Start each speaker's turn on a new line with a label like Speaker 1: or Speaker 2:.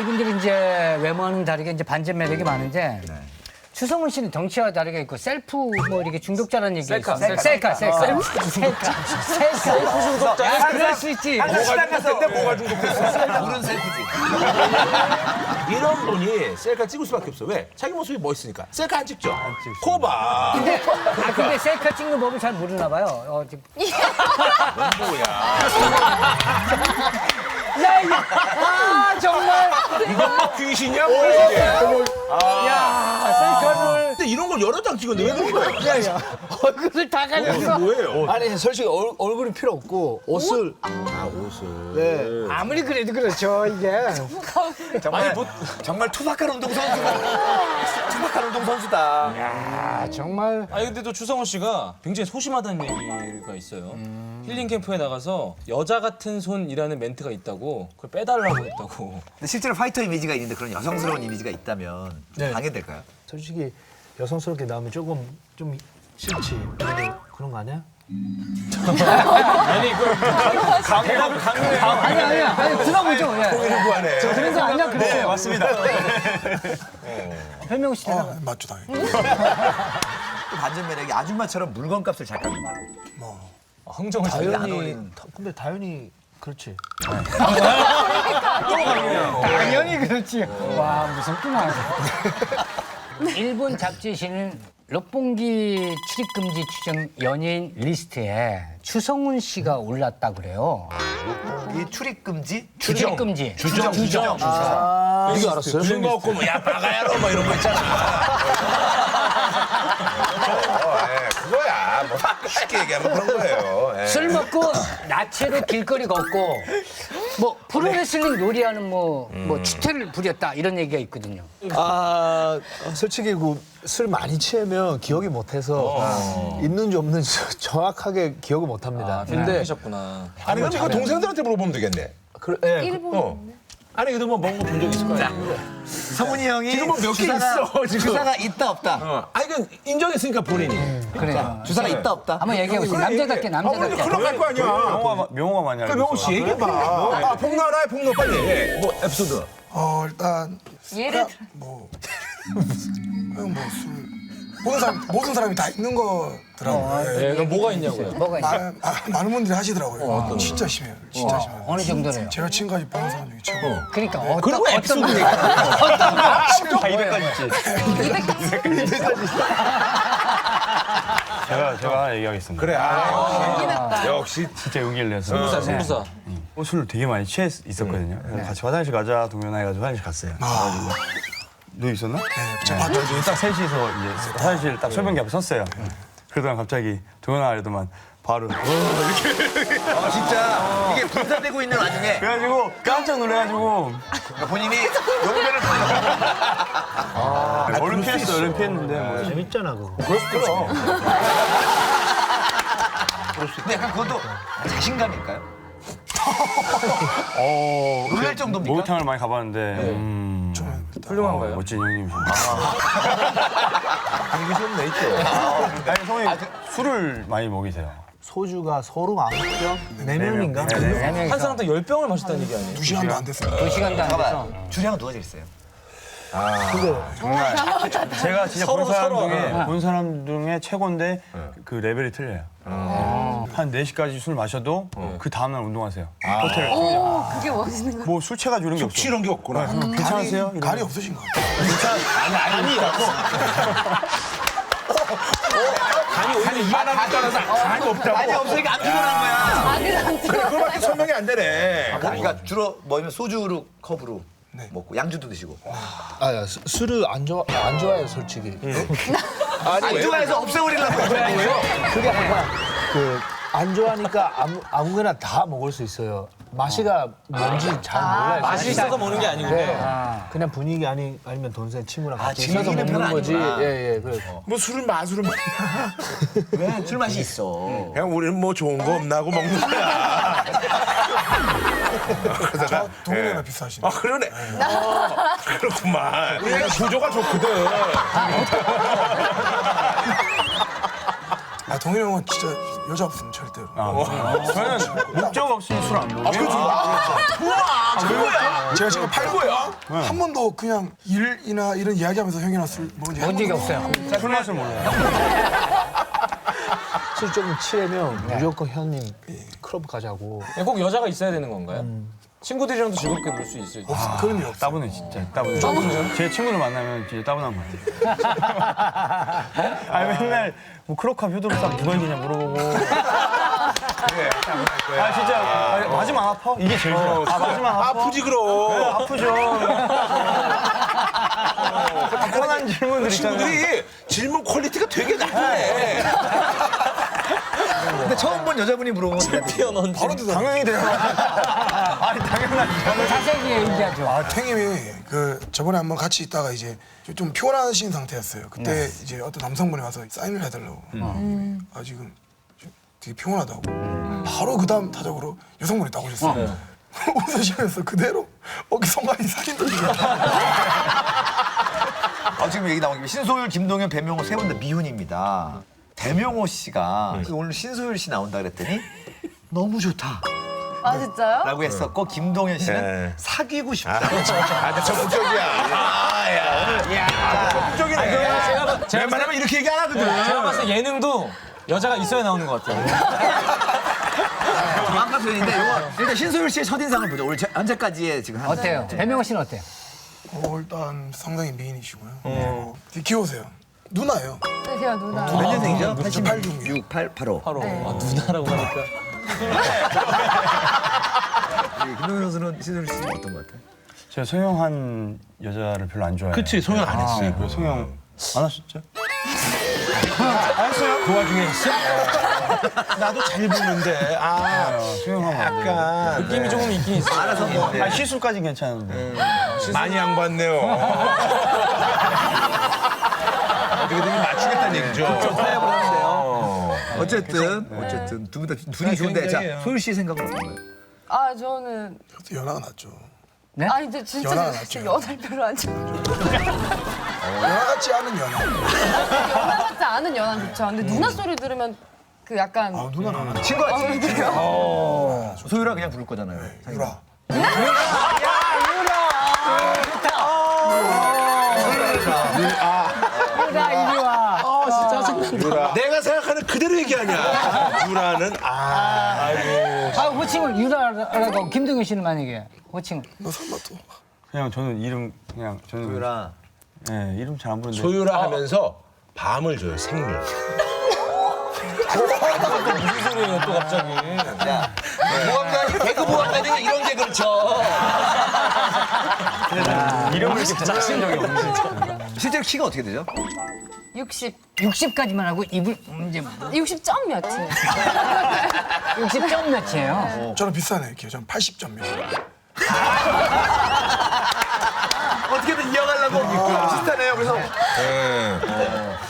Speaker 1: 이분들이 이제 외모와는 다르게 이제 반전 매력이 많은데
Speaker 2: 네.
Speaker 1: 추성훈 씨는 덩치와 다르게 있고 셀프 뭐 이렇게 중독자라는 얘기
Speaker 3: 셀카,
Speaker 1: 있어요.
Speaker 3: 셀카.
Speaker 1: 셀카, 셀카, 셀카, 셀카. 셀프 중독자. 아, 그럴 수 있지.
Speaker 2: 뭐가 중독됐대? 뭐가 중독됐어?
Speaker 4: 물은 셀프지.
Speaker 2: 이런 분이 셀카 찍을 수밖에 없어. 왜? 자기 모습이 멋있으니까. 셀카 안 찍죠? 코 봐.
Speaker 1: 근데 아 근데 셀카 찍는 법을 잘 모르나 봐요. 어, 지금.
Speaker 2: 뭐야.
Speaker 1: 야, 이거 아 정말.
Speaker 2: 뭐 귀신이야? 뭐야 이게?
Speaker 1: 야,
Speaker 2: 근데 이런 걸 여러 장 찍었는데 왜 그런 거야?
Speaker 1: 야, 야. 얼굴을 다
Speaker 2: 이게
Speaker 1: 가렸어.
Speaker 2: 뭐예요?
Speaker 5: 아니 솔직히 얼, 얼굴이 필요 없고 옷을
Speaker 2: 아 옷을.
Speaker 5: 네.
Speaker 1: 아무리 그래도 그렇죠 이게.
Speaker 4: 정말 정말 투박한 운동 선수다. 투박한 운동 선수다.
Speaker 5: 아 정말
Speaker 3: 아니 근데 또 추성훈 씨가 굉장히 소심하다는 얘기가 있어요. 힐링 캠프에 나가서 여자 같은 손이라는 멘트가 있다고 그걸 빼달라고 했다고.
Speaker 4: 근데 실제로 파이터 이미지가 있는데 그런 여성스러운 이미지가 있다면 좀
Speaker 5: 네.
Speaker 4: 방해될까요?
Speaker 5: 솔직히 여성스럽게 나오면 조금 좀 싫지. 근데 그런 거 아니야?
Speaker 3: 아니 그 강요를 강요해.
Speaker 1: 아니 아니 아니 들어보죠. 예.
Speaker 2: 공부하네.
Speaker 1: 그런 거 아니야 그래요.
Speaker 3: 네 맞습니다.
Speaker 1: 별명우 씨 대답.
Speaker 6: 아, 맞죠, 당연히.
Speaker 4: 또 반전 매력이 아줌마처럼 물건값을 잘 깎는다.
Speaker 6: 뭐.
Speaker 3: 흥정을 잘.
Speaker 4: 안
Speaker 5: 다현이
Speaker 4: 어울리는.
Speaker 5: 다- 근데 다현이 그렇지.
Speaker 1: 당연히 그렇지. 와 무섭구나. 일본 잡지시는 록봉기 출입금지 추정 연예인 리스트에 추성훈 씨가 올랐다 그래요.
Speaker 4: 이 출입 금지?
Speaker 1: 출입금지.
Speaker 4: 주정, 주정.
Speaker 5: 이게 알았어요?
Speaker 2: 술 먹고 뭐야 바가야로 뭐 이런 거 있잖아. 어, 예, 그거야. 뭐 쉽게 얘기하면 그런 거예요. 예.
Speaker 1: 술 먹고 나체로 길거리 걷고 뭐 프로레슬링 놀이하는 뭐 뭐 추태를 부렸다 이런 얘기가 있거든요.
Speaker 5: 아 솔직히 그 술 많이 취하면 기억이 못해서 있는지 없는지 정확하게 기억을 못합니다.
Speaker 3: 근데
Speaker 5: 근데
Speaker 3: 하셨구나.
Speaker 2: 아니 근데 이거 동생들한테 물어보면 되겠네.
Speaker 5: 그, 예, 그-
Speaker 2: 어. 아니 그래도 뭐 먹은 거 본 적 있을 거 아니야.
Speaker 4: 성훈이 형이
Speaker 2: 지금 뭐몇개
Speaker 4: 주사가-
Speaker 2: 있어, 지금.
Speaker 4: 주사가 있다 없다.
Speaker 2: 어. 아니 그 인정했으니까 본인이.
Speaker 1: 그래.
Speaker 4: 주사가 있다 없다.
Speaker 1: 한번 얘기해 보세요. 남자답게 남자답게.
Speaker 2: 그럼 갈거 아니야.
Speaker 7: 명호가 명호가 많이 알고
Speaker 2: 그 명호 씨 얘기해봐. 아 폭로 하나 해 폭로 빨리. 해. 뭐 에피소드.
Speaker 6: 어, 일단.
Speaker 8: 예를 들어.
Speaker 6: 뭐. 그냥 뭐 술. 모든 사람, 모든 사람이 다 있는 거더라고요. 예.
Speaker 3: 네, 그럼 뭐가 있냐고요.
Speaker 1: 뭐가 있나?
Speaker 6: 많은, 아, 많은 분들이 하시더라고요. 진짜 심해요. 진짜 심해요.
Speaker 1: 어느 정도래요?
Speaker 6: 제가 지금까지 보는 사람 중에 최고.
Speaker 1: 그러니까 어떤
Speaker 2: 그리고
Speaker 1: 어떤
Speaker 2: 에피소드
Speaker 1: 분이-
Speaker 2: 얘기.
Speaker 7: 제가 제가 얘기하겠습니다.
Speaker 2: 그래. 아, 역시.
Speaker 7: 진짜 용기를 내서
Speaker 3: 승부사 승부사.
Speaker 7: 어, 술을 되게 많이 취했 있었거든요. 그래서 같이 화장실 가자 동현아 해가지고 화장실 갔어요.
Speaker 6: 아,
Speaker 7: 너 있었나?
Speaker 6: 네, 제가 봤죠. 이제
Speaker 7: 딱 셋이서 이제 화장실 딱 소변기 앞에 섰어요. 그러다가 갑자기 동현아 이러더만 바로
Speaker 4: 어, 진짜. 이게 분산되고 있는 와중에.
Speaker 7: 그래가지고 깜짝 놀래가지고.
Speaker 4: 본인이 용변을
Speaker 7: 얼른 피했어 얼른 피했는데 뭐.
Speaker 5: 재밌잖아 그거.
Speaker 4: 근데 약간 그것도 자신감일까요?
Speaker 7: 어,
Speaker 4: 놀랄 정도입니까?
Speaker 7: 목욕탕을 많이 가봤는데 음,
Speaker 3: 훌륭한가요?
Speaker 7: 멋진 형님이십니다.
Speaker 2: 이게 좀 내있죠.
Speaker 7: 아니 성이 술을 많이 먹이세요.
Speaker 5: 소주가 서로 네 명인가?
Speaker 7: 네, 네.
Speaker 1: 네 명이서
Speaker 3: 한 사람당 열 병을 마셨다는 얘기 아니에요?
Speaker 6: 두 시간도 안 됐어요.
Speaker 1: 두 시간도 안 돼서.
Speaker 4: 주량은 누가 제일 세요?
Speaker 7: 제가 진짜
Speaker 3: 서로,
Speaker 7: 본 사람
Speaker 3: 서로.
Speaker 7: 중에 본 사람 중에 최고인데 그 레벨이 틀려요. 한 4시까지 술 마셔도 그 다음날 운동하세요. 호텔
Speaker 8: 오, 그게 멋있는 거.
Speaker 7: 뭐 술 취해가지고 이런 게 없어.
Speaker 2: 이런 게 없구나.
Speaker 7: 괜찮으세요?
Speaker 6: 간이, 간이 없으신 것 같아요.
Speaker 2: 간이 오히려 이만한 줄 알아서 간이 없다고.
Speaker 4: 아니 없으니까 안 피곤한 거야.
Speaker 2: 그래, 그거밖에 설명이 안 되네.
Speaker 4: 그러니까 주로 뭐냐면 소주로 컵으로
Speaker 6: 네.
Speaker 4: 먹고 양주도 드시고.
Speaker 5: 아, 야, 수- 술을 안 좋아 안 좋아해요 솔직히.
Speaker 4: 안 좋아해서 없애버리려고 거예요.
Speaker 5: 그게 아니라 그 안 좋아하니까 아무 아무거나 다 먹을 수 있어요. 맛이가 뭔지 잘 몰라요.
Speaker 3: 맛이. 있어서 먹는 게 아니고.
Speaker 5: 네. 그냥 분위기 아니 아니면 동생 친구랑 같이 있어서
Speaker 4: 즐기는
Speaker 5: 먹는
Speaker 4: 편은
Speaker 5: 거지.
Speaker 4: 아니구나.
Speaker 5: 예, 예. 그래.
Speaker 2: 뭐 술은 마술은 뭐.
Speaker 4: 왜? 술 맛이 있어.
Speaker 2: 그냥 우리는 뭐 좋은 거 없나 하고 먹는 거야. 그러다가
Speaker 6: 동네가
Speaker 2: 예.
Speaker 6: 비싸시네.
Speaker 2: 아 그러네. 아, 그렇구만. 우리가 구조가 좋거든.
Speaker 6: 아, 동현이 형은 진짜 여자 없으면 절대로.
Speaker 7: 저는 목적 없이 술 안 먹어요.
Speaker 6: 제가 지금 팔거야 한 번도 그냥 일이나 이런 이야기하면서 형이랑 술 먹은 적이
Speaker 1: 본 적이
Speaker 6: 한 번도
Speaker 1: 없어요.
Speaker 7: 술 맛을 몰라요.
Speaker 5: 술 조금 취하면 무조건 형님 클럽 가자고.
Speaker 3: 꼭 여자가 있어야 되는 건가요? 친구들이랑도 즐겁게 놀 수 있어요.
Speaker 6: 없- 그런 일 없어.
Speaker 7: 따분해 진짜 따분해. 제 친구들 만나면 진짜 따분한 것 같아요. 아 맨날 뭐 크로카 효도로 딱 누가 이기냐 물어보고. 아 진짜 아, 맞으면 안 아파? 이게 제일 싫어. 아안 아파?
Speaker 2: 아프지 그럼.
Speaker 7: 아프죠. 뻔한 질문들 있잖아요.
Speaker 2: 친구들이 질문 퀄리티가 되게 낮네.
Speaker 4: 근데 처음 본 여자분이 물어보면
Speaker 3: 튀어나온
Speaker 6: 바로 대답.
Speaker 7: 당연히 돼요. 아니 당연하죠.
Speaker 1: 자세히 얘기하죠.
Speaker 6: 아, 탱님이 그 저번에 한번 같이 있다가 이제 좀- 좀 피곤하신 상태였어요. 그때 이제 어떤 남성분이 와서 사인을 해달라고. 아 지금 좀 되게 피곤하다고. 바로 그 다음 타적으로 여성분이 딱 오셨어요. 웃으시면서 그대로 어깨 손가락이 사진도 찍어.
Speaker 4: 아, 지금 얘기 나온 김에 신소율, 김동현, 배명호 세 분 다 미혼입니다. 배명호 씨가 그 오늘 신소율 씨 나온다 그랬더니 너무 좋다.
Speaker 8: 아 진짜요?
Speaker 4: 라고 했었고 김동현 씨는 사귀고 싶다.
Speaker 2: 아주 적극적이야. 아, 야.
Speaker 3: 제가,
Speaker 2: 웬만하면 이렇게 얘기 안 하거든.
Speaker 3: 제가 봤을 때 예능도 여자가 있어야 나오는 것 같아요.
Speaker 4: 전인데 이거 일단 신소율 씨의 첫인상을 보죠. 오늘 제- 현재까지의 지금 한
Speaker 1: 어때요? 배명호 씨는 어때요?
Speaker 6: 어, 일단 상당히 미인이시고요. 어. 되게 귀여우세요. 누나예요.
Speaker 8: 네, 제가 누나.
Speaker 4: 몇 년생이죠?
Speaker 6: 88 중이요.
Speaker 4: 6, 8, 8호.
Speaker 3: 바로 아, 누나라고 하니까.
Speaker 4: 김동현 선수는 신소율 씨는 어떤 것 같아요?
Speaker 7: 제가 소영한 여자를 별로 안 좋아해요.
Speaker 2: 그치, 소영 안 했어.
Speaker 7: 왜 소영 안 하셨죠?
Speaker 2: 그 와중에 있어? 나도 잘 보는데. 아,
Speaker 7: 소영하면 안 돼요.
Speaker 2: 약간.
Speaker 3: 느낌이 조금 있긴 있어요.
Speaker 4: 알아서 뭐.
Speaker 7: 아 시술까지 괜찮은데.
Speaker 2: 많이 안 봤네요. 어떻게든 맞추겠다는 얘기죠.
Speaker 4: 타협을 하는데요. 어쨌든 어쨌든 두 분다 둘이 좋은데 자 소율 씨 생각은 어떤가요?
Speaker 8: 아 저는
Speaker 6: 또 연하가 낫죠.
Speaker 1: 네?
Speaker 8: 아 이제 진짜
Speaker 6: 연하
Speaker 8: 제가
Speaker 6: 낫죠.
Speaker 8: 연하를 별로 안 좋아.
Speaker 6: 연하 같지 않은 연하.
Speaker 8: 연하 같지 않은 연하 좋죠. 근데 누나 소리 들으면 그 약간
Speaker 6: 아, 누나는 안 하죠.
Speaker 4: 친구 같이.
Speaker 8: 그래요?
Speaker 4: 소율아 그냥 부를 거잖아요.
Speaker 6: 유라.
Speaker 1: 유라
Speaker 2: 얘기하냐. 유라는, 아.
Speaker 1: 아 호칭을 유라라고 김동현 씨는 만약에 호칭
Speaker 6: 너 설마 또.
Speaker 7: 그냥 저는 이름 그냥 저는
Speaker 4: 소율아.
Speaker 7: 네 이름 잘 안 부르는데.
Speaker 2: 소유라 하면서 밤을 줘요, 생물.
Speaker 3: 무슨 소리예요 또 갑자기.
Speaker 4: 모함가니 개그 모함가니 이런 게 그렇죠.
Speaker 7: 이름을 이렇게 짝신 적이 없는 진짜.
Speaker 4: 실제로 키가 어떻게 되죠?
Speaker 8: 60.
Speaker 1: 60까지만 하고 입을 음, 이제 뭐.
Speaker 8: 60점 몇이에요?
Speaker 1: 60점 몇이에요? 어.
Speaker 6: 저는 비싸네요. 저는 80점 몇. 어떻게든 이어가려고 아. 비슷하네요. 그래서 네. 어.